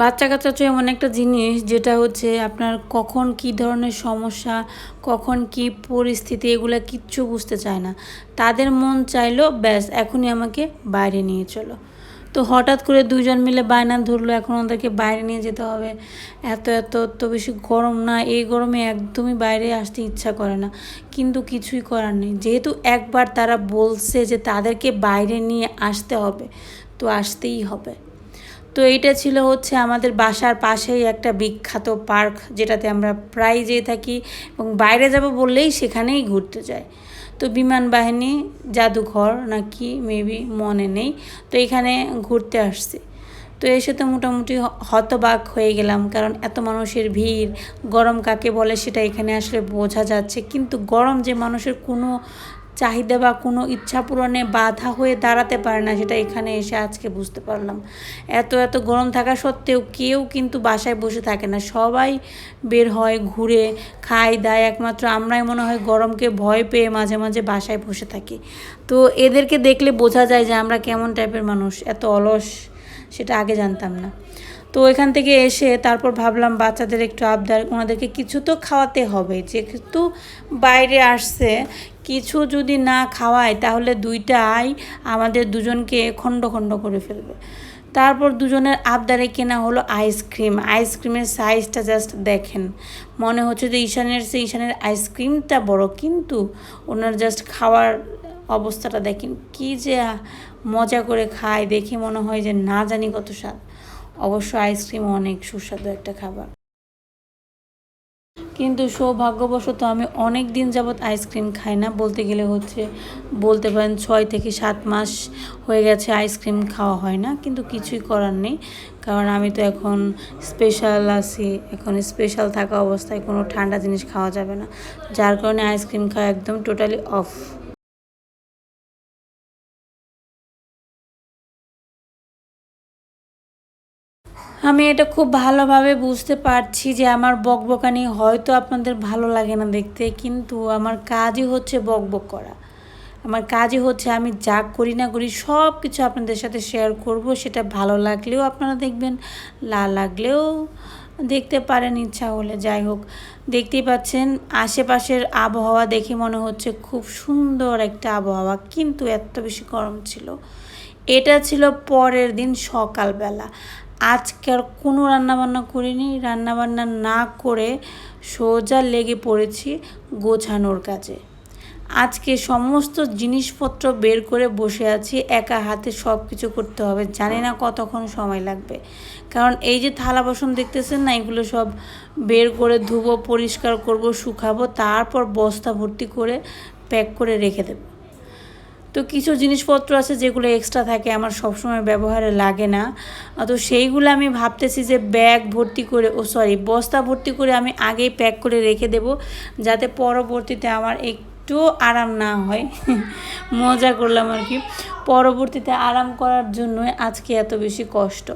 বাচ্চা কাচ্চা হচ্ছে এমন একটা জিনিস যেটা হচ্ছে আপনার কখন কি ধরনের সমস্যা, কখন কি পরিস্থিতি, এগুলো কিচ্ছু বুঝতে চায় না। তাদের মন চাইলো, ব্যাস, এখনই আমাকে বাইরে নিয়ে চলো। তো হঠাৎ করে দুজন মিলে বায়না ধরলো, এখন ওদেরকে বাইরে নিয়ে যেতে হবে। এত এত তো বেশি গরম না, এই গরমে একদমই বাইরে আসতে ইচ্ছা করে না। কিন্তু কিছুই করার নেই। যেহেতু একবার তারা বলছে যে তাদেরকে বাইরে নিয়ে আসতে হবে, তো আসতেই হবে। তো এইটা ছিল হচ্ছে আমাদের বাসার পাশেই একটা বিখ্যাত পার্ক যেটাতে আমরা প্রায় যেয়ে থাকি এবং বাইরে যাব বললেই সেখানেই ঘুরতে যাই। তো বিমান বাহিনী, জাদুঘর নাকি মেবি মনে নেই, তো এখানে ঘুরতে আসছি। তো এসে তো মোটামুটি হতবাক হয়ে গেলাম কারণ এত মানুষের ভিড়, গরম কাকে বলে সেটা এখানে আসলে বোঝা যাচ্ছে। কিন্তু গরম যে মানুষের কোনো চাহিদা বা কোনো ইচ্ছা পূরণে বাধা হয়ে দাঁড়াতে পারে না সেটা এখানে এসে আজকে বুঝতে পারলাম। এত এত গরম থাকা সত্ত্বেও কেউ কিন্তু বাসায় বসে থাকে না। সবাই বের হয়, ঘুরে, খায়, দায়। একমাত্র আমরাই মনে হয় গরমকে ভয় পেয়ে মাঝে মাঝে বাসায় বসে থাকি। তো এদেরকে দেখলে বোঝা যায় যে আমরা কেমন টাইপের মানুষ, এত অলস, সেটা আগে জানতাম না। তো এখান থেকে এসে তারপর ভাবলাম বাচ্চাদের একটু আবদার, ওনাদেরকে কিছু তো খাওয়াতে হবে। যেহেতু বাইরে আসছে কিছু যদি না খাওয়ায়, তাহলে দুইটাই আমাদের দুজনকে খণ্ড খণ্ড করে ফেলবে। তারপর দুজনের আবদারে কেনা হলো আইসক্রিম। আইসক্রিমের সাইজটা জাস্ট দেখেন। মনে হচ্ছে যে ঈশানের সে ঈশানের আইসক্রিমটা বড়, কিন্তু ওনার জাস্ট খাওয়ার অবস্থাটা দেখেন। কি যে মজা করে খায়, দেখে মনে হয় যে না জানি কত স্বাদ। অবশ্য আইসক্রিম অনেক সুস্বাদু একটা খাবার। কিন্তু সৌভাগ্যবশত আমি অনেক দিন যাবৎ আইসক্রিম খাই না। বলতে গেলে হচ্ছে, বলতে পারেন ছয় থেকে সাত মাস হয়ে গেছে আইসক্রিম খাওয়া হয় না, কিন্তু কিছুই করার নেই। কারণ আমি তো এখন স্পেশাল আছি, এখন স্পেশাল থাকা অবস্থায় কোনো ঠান্ডা জিনিস খাওয়া যাবে না। যার কারণে আইসক্রিম খাওয়া একদম টোটালি অফ আমি এটা খুব ভালোভাবে বুঝতে পারছি যে আমার বকবকানি হয়তো আপনাদের ভালো লাগে না দেখতে, কিন্তু আমার কাজই হচ্ছে বকবক করা। আমার কাজই হচ্ছে আমি যা করি না করি সব কিছু আপনাদের সাথে শেয়ার করব, সেটা ভালো লাগলেও আপনারা দেখবেন লা লাগলেও দেখতে পারেন ইচ্ছা হলে। যাই হোক, দেখতেই পাচ্ছেন, আশেপাশের আবহাওয়া দেখে মনে হচ্ছে খুব সুন্দর একটা আবহাওয়া, কিন্তু এত বেশি গরম ছিল। এটা ছিল পরের দিন সকালবেলা। আজকে আর কোনো রান্নাবান্না করিনি। রান্নাবান্না না করে সোজা লেগে পড়েছি গোছানোর কাজে। আজকে সমস্ত জিনিসপত্র বের করে বসে আছি, একা হাতে সব কিছু করতে হবে। জানি না কতক্ষণ সময় লাগবে। কারণ এই যে থালা বাসন দেখতেছেন না, এগুলো সব বের করে ধুবো, পরিষ্কার করব, শুকাবো, তারপর বস্তা ভর্তি করে প্যাক করে রেখে দেবো। তো কিছু জিনিসপত্র আছে যেগুলো এক্সট্রা থাকে, আমার সবসময় ব্যবহারে লাগে না। তো সেইগুলো আমি ভাবতেছি যে ব্যাগ ভর্তি করে, ও সরি বস্তা ভর্তি করে আমি আগেই প্যাক করে রেখে দেব, যাতে পরবর্তীতে আমার একটু আরাম না হয়। মজা করলাম আর কি। পরবর্তীতে আরাম করার জন্য আজকে এত বেশি কষ্ট।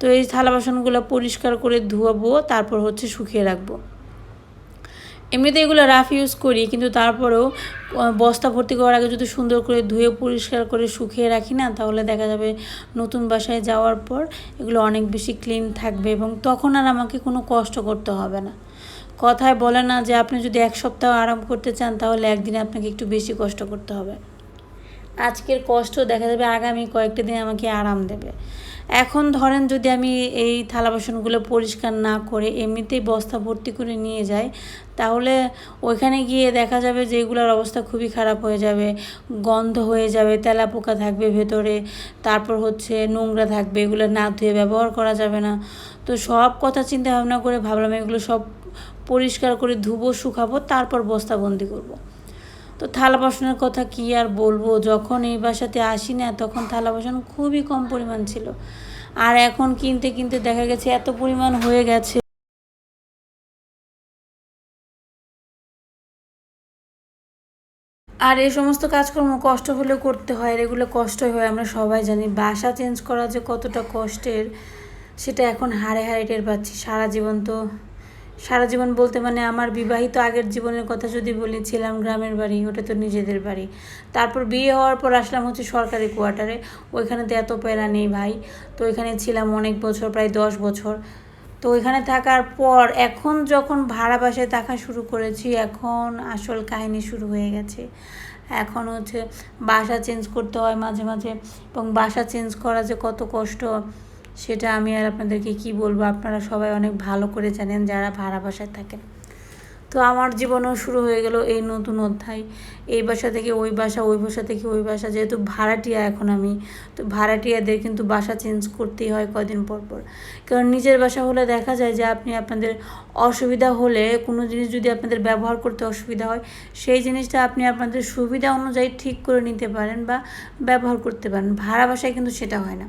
তো এই থালা বাসনগুলো পরিষ্কার করে ধুয়াবো, তারপর হচ্ছে শুকিয়ে রাখব। এমনিতে এগুলো রাফ ইউজ করি, কিন্তু তারপরেও বস্তা ভর্তি করার আগে যদি সুন্দর করে ধুয়ে পরিষ্কার করে শুকিয়ে রাখি না, তাহলে দেখা যাবে নতুন বাসায় যাওয়ার পর এগুলো অনেক বেশি ক্লিন থাকবে এবং তখন আর আমাকে কোনো কষ্ট করতে হবে না। কথায় বলে না যে আপনি যদি এক সপ্তাহ আরাম করতে চান, তাহলে একদিনে আপনাকে একটু বেশি কষ্ট করতে হবে। আজকের কষ্ট দেখা যাবে আগামী কয়েকটা দিন আমাকে আরাম দেবে। এখন ধরেন যদি আমি এই থালা বাসনগুলো পরিষ্কার না করে এমনিতেই বস্তা ভর্তি করে নিয়ে যাই, তাহলে ওইখানে গিয়ে দেখা যাবে যে এগুলোর অবস্থা খুবই খারাপ হয়ে যাবে, গন্ধ হয়ে যাবে তেলা পোকা থাকবে ভেতরে, তারপর হচ্ছে নোংরা থাকবে, এগুলো না ধুয়ে ব্যবহার করা যাবে না। তো সব কথা চিন্তা ভাবনা করে ভাবলাম এগুলো সব পরিষ্কার করে ধুবো, শুকাবো, তারপর বস্তাবন্দি করব। তো থালা বাসনের কথা কি আর বলব? যখন এই বাসাতে আসি না, তখন থালা বাসন খুবই কম পরিমাণ ছিল। আর এখন কিনতে কিনতে দেখা গেছে এত পরিমাণ হয়ে গেছে। আর এই সমস্ত কাজকর্ম কষ্ট হলেও করতে হয়, আর এগুলো কষ্টই হয়, আমরা সবাই জানি। বাসা চেঞ্জ করা যে কতটা কষ্টের, সেটা এখন হারে হারে টের পাচ্ছি। সারা জীবন তো সারা জীবন বলতে মানে আমার বিবাহিত আগের জীবনের কথা যদি বলি, ছিলাম গ্রামের বাড়ি, ওটা তো নিজেদের বাড়ি। তারপর বিয়ে হওয়ার পর আসলাম হচ্ছে সরকারি কোয়ার্টারে ওইখানে তো এত প্যারা নেই ভাই। তো ওইখানে ছিলাম অনেক বছর, প্রায় দশ বছর। তো ওইখানে থাকার পর এখন যখন ভাড়া বাসায় থাকা শুরু করেছি, এখন আসল কাহিনী শুরু হয়ে গেছে। এখন হচ্ছে বাসা চেঞ্জ করতে হয় মাঝে মাঝে এবং বাসা চেঞ্জ করা যে কত কষ্ট। সেটা আমি আর আপনাদেরকে কি বলব? আপনারা সবাই অনেক ভালো করে জানেন যারা ভাড়া বাসায় থাকেন। তো আমার জীবনও শুরু হয়ে গেল এই নতুন অধ্যায়। এই বাসা থেকে ওই বাসা ওই বাসা থেকে ওই বাসা। যেহেতু ভাড়াটিয়া এখন আমি, তো ভাড়াটিয়াদের কিন্তু বাসা চেঞ্জ করতেই হয় কদিন পর পর। কারণ নিজের বাসা হলে দেখা যায় যে আপনি আপনাদের অসুবিধা হলে, কোনো জিনিস যদি আপনাদের ব্যবহার করতে অসুবিধা হয়, সেই জিনিসটা আপনি আপনাদের সুবিধা অনুযায়ী ঠিক করে নিতে পারেন বা ব্যবহার করতে পারেন। ভাড়া বাসায় কিন্তু সেটা হয় না।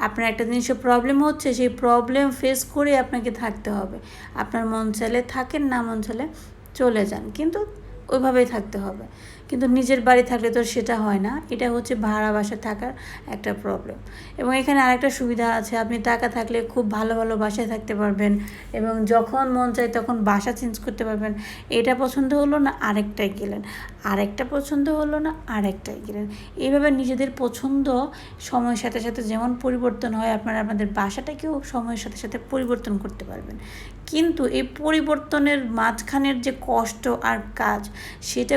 আপনার একটা জিনিসের প্রবলেম হচ্ছে, সেই প্রবলেম ফেস করে আপনাকে থাকতে হবে। আপনার মন চাইলে থাকেন, না মন চাইলে চলে যান। কিন্তু ওইভাবেই থাকতে হবে। কিন্তু নিজের বাড়ি থাকলে তো সেটা হয় না। এটা হচ্ছে ভাড়া বাসা থাকার একটা প্রবলেম এবং এখানে আরেকটা সুবিধা আছে, আপনি টাকা থাকলে খুব ভালো ভালো বাসায় থাকতে পারবেন এবং যখন মন চায় তখন বাসা চেঞ্জ করতে পারবেন। এটা পছন্দ হলো না, আরেকটাই গেলেন। আরেকটা পছন্দ হলো না, আরেকটাই গেলেন। এইভাবে নিজেদের পছন্দ সময়ের সাথে সাথে যেমন পরিবর্তন হয়, আপনারা আপনাদের বাসাটাকেও সময়ের সাথে সাথে পরিবর্তন করতে পারবেন। কিন্তু এই পরিবর্তনের মাঝখানের যে কষ্ট আর কাজ, সেটা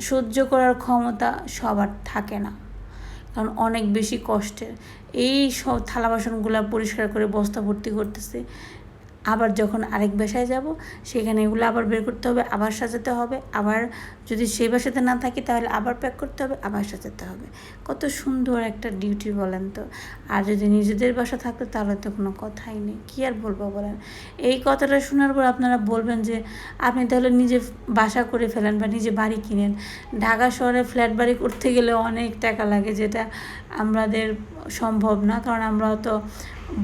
সহ্য করার ক্ষমতা সবার থাকে না। কারণ অনেক বেশি কষ্টের। এই সব থালা বাসনগুলো পরিষ্কার করে বস্তা ভর্তি করতেছে। আবার যখন আরেক বাসায় যাব, সেখানে এগুলো আবার বের করতে হবে, আবার সাজাতে হবে, আবার যদি সেই বাসাতে না থাকি তাহলে আবার প্যাক করতে হবে, আবার সাজাতে হবে। কত সুন্দর একটা ডিউটি বলেন তো। আর যদি নিজেদের বাসা থাকতো তাহলে তো কোনো কথাই নেই, কী আর বলব বলেন? এই কথাটা শোনার পর আপনারা বলবেন যে, আপনি তাহলে নিজে বাসা করে ফেলেন বা নিজে বাড়ি কিনেন। ঢাকা শহরে ফ্ল্যাট বাড়ি করতে গেলে অনেক টাকা লাগে, যেটা আমাদের সম্ভব না, কারণ আমরা তো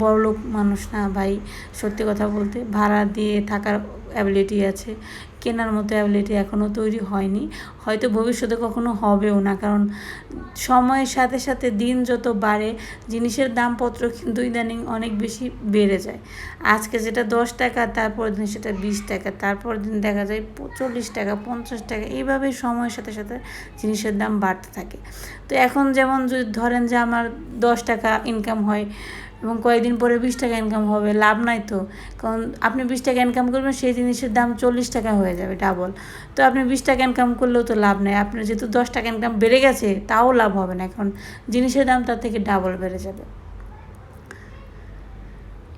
বড়লোক মানুষ না ভাই, সত্যি কথা বলতে। ভাড়া দিয়ে থাকার অ্যাবিলিটি আছে, কেনার মতো অ্যাবিলিটি এখনও তৈরি হয়নি। হয়তো ভবিষ্যতে কখনো হবেও না, কারণ সময়ের সাথে সাথে দিন যত বাড়ে, জিনিসের দামপত্র কিন্তু ইদানিং অনেক বেশি বেড়ে যায়। আজকে যেটা দশ টাকা তারপর দিন সেটা বিশ টাকা তারপর দিন দেখা যায় চল্লিশ টাকা, পঞ্চাশ টাকা, এইভাবে সময়ের সাথে সাথে জিনিসের দাম বাড়তে থাকে। তো এখন যেমন যদি ধরেন যে আমার দশ টাকা ইনকাম হয় এবং কয়েকদিন পরে বিশ টাকা ইনকাম হবে, লাভ নাই তো। কারণ আপনি বিশ টাকা ইনকাম করবেন, সেই জিনিসের দাম চল্লিশ টাকা হয়ে যাবে ডাবল তো আপনি বিশ টাকা ইনকাম করলেও তো লাভ নেই। আপনার যেহেতু দশ টাকা ইনকাম বেড়ে গেছে, তাও লাভ হবে না এখন জিনিসের দাম তার থেকে ডাবল বেড়ে যাবে।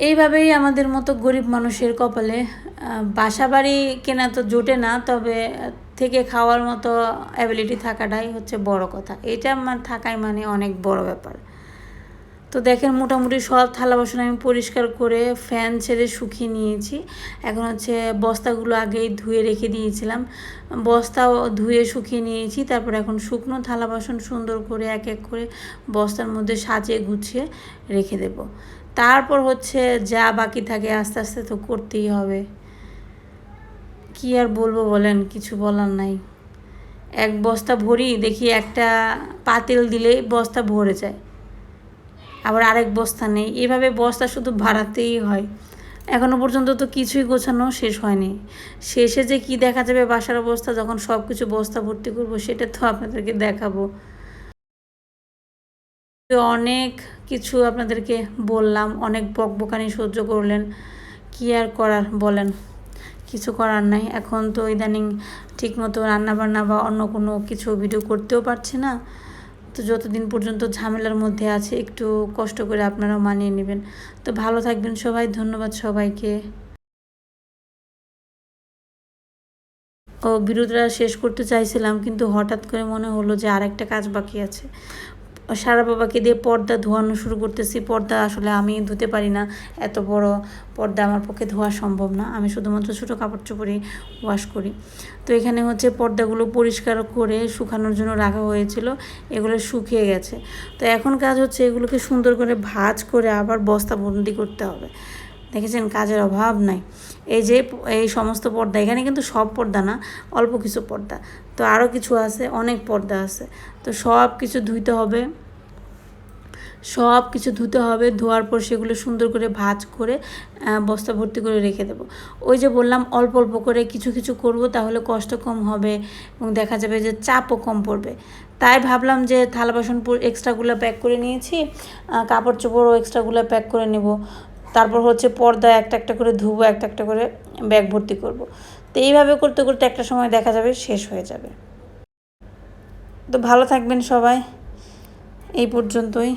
এইভাবেই আমাদের মতো গরিব মানুষের কপালে বাসা বাড়ি কেনা তো জোটে না, তবে থেকে খাওয়ার মতো অ্যাবিলিটি থাকাটাই হচ্ছে বড় কথা। এটা আমার থাকাই মানে অনেক বড় ব্যাপার। তো দেখেন মোটামুটি সব থালা বাসন আমি পরিষ্কার করে ফ্যান ছেড়ে শুকিয়ে নিয়েছি। এখন হচ্ছে বস্তাগুলো আগেই ধুয়ে রেখে দিয়েছিলাম। বস্তাও ধুয়ে শুকিয়ে নিয়েছি, তারপর এখন শুকনো থালা বাসন সুন্দর করে এক এক করে বস্তার মধ্যে সাজিয়ে গুছিয়ে রেখে দেব। তারপর হচ্ছে যা বাকি থাকে আস্তে আস্তে তো করতেই হবে। কি আর বলব বলেন, কিছু বলার নাই। এক বস্তা ভরি, দেখি একটা পাতিল দিলেই বস্তা ভরে যায়। আবার আরেক বস্তা নেই। এভাবে বস্তা শুধু ভাড়াতেই হয়। এখনও পর্যন্ত তো কিছুই গোছানো শেষ হয়নি। শেষে যে কি দেখা যাবে বাসার অবস্থা, যখন সব কিছু বস্তা ভর্তি করব, সেটা তো আপনাদেরকে দেখাবো। অনেক কিছু আপনাদেরকে বললাম, অনেক বকবকানি সহ্য করলেন। কি আর করার বলেন? কিছু করার নাই। এখন তো ইদানিং ঠিকমতো রান্নাবান্না বা অন্য কোনো কিছু ভিডিও করতেও পারছে না। তো যতদিন পর্যন্ত ঝামেলার মধ্যে আছে, একটু কষ্ট করে আপনারাও মানিয়ে নেবেন। তো ভালো থাকবেন সবাই, ধন্যবাদ সবাইকে। ও বিরোধরা শেষ করতে চাইছিলাম, কিন্তু হঠাৎ করে মনে হলো যে আর একটা কাজ বাকি আছে। সারা বাবাকে দিয়ে পর্দা ধোয়ানো শুরু করতেছি। পর্দা আসলে আমি ধুতে পারি না। এত বড় পর্দা আমার পক্ষে ধোয়া সম্ভব না। আমি শুধুমাত্র ছোটো কাপড় চোপড়ে ওয়াশ করি। তো এখানে হচ্ছে পর্দাগুলো পরিষ্কার করে শুকানোর জন্য রাখা হয়েছিল। এগুলো শুকিয়ে গেছে। তো এখন কাজ হচ্ছে এগুলোকে সুন্দর করে ভাজ করে আবার বস্তা বন্দি করতে হবে। দেখেছেন? কাজের অভাব নাই। এই যে, এই সমস্ত পর্দা, এখানে কিন্তু সব পর্দা না, অল্প কিছু পর্দা। তো আরও কিছু আছে, অনেক পর্দা আছে। তো সব কিছু ধুইতে হবে। সব কিছু ধুতে হবে, ধোয়ার পর সেগুলো সুন্দর করে ভাজ করে বস্তা ভর্তি করে রেখে দেবো। ওই যে বললাম, অল্প অল্প করে কিছু কিছু করব, তাহলে কষ্ট কম হবে এবং দেখা যাবে যে চাপও কম পড়বে। তাই ভাবলাম যে থালা বাসন এক্সট্রাগুলো প্যাক করে নিয়েছি কাপড় চোপড়ও এক্সট্রাগুলো প্যাক করে নেব। তারপর হচ্ছে পর্দা একটা একটা করে ধুবো, একটা একটা করে ব্যাগ ভর্তি করব। তো এইভাবে করতে করতে একটা সময় দেখা যাবে, শেষ হয়ে যাবে। তো ভালো থাকবেন সবাই। এই পর্যন্তই।